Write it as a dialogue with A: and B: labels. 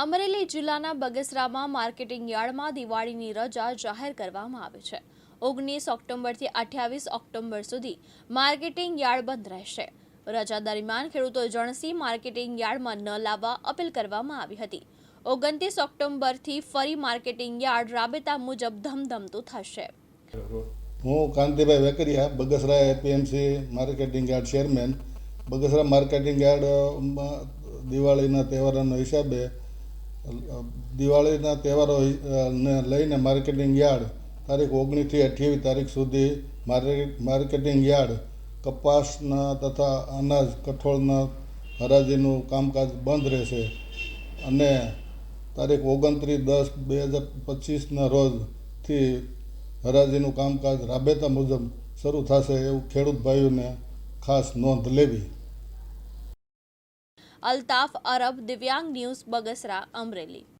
A: અમરેલી જિલ્લાના બગસરામાં માર્કેટિંગ યાર્ડમાં દિવાળીની રજા જાહેર કરવામાં આવી છે. ઓગણીસ ઓક્ટોબરથી અઠ્યાવીસ ઓક્ટોબર સુધી માર્કેટિંગ યાર્ડ બંધ રહેશે. રજા દરમિયાન ખેડૂતો જણસી માર્કેટિંગ યાર્ડમાં ન લાવવા અપીલ કરવામાં આવી હતી. ઓગણત્રીસ ઓક્ટોબરથી ફરી માર્કેટિંગ યાર્ડ રાબેતા મુજબ ધમધમતું થશે.
B: હું Kantibhai Vekariya Bagasara APMC marketing yard chairman. Bagasara marketing yard દિવાળીના તહેવારોના હિસાબે દિવાળીના તહેવારો ને લઈને માર્કેટિંગ યાર્ડ, તારીખ ઓગણીસથી અઠ્યાવીસ તારીખ સુધી માર્કેટ માર્કેટિંગ યાર્ડ, કપાસના તથા અનાજ, કઠોળના હરાજીનું કામકાજ બંધ રહેશે. અને તારીખ ઓગણત્રીસ દસ બે હજાર પચીસના રોજથી હરાજીનું કામકાજ રાબેતા મુજબ શરૂ થશે એવું ખેડૂત ભાઈઓને ખાસ નોંધ લેવી.
A: અલ્તાફ અરબ દિવ્યાંગ ન્યૂઝ બગસરા અમરેલી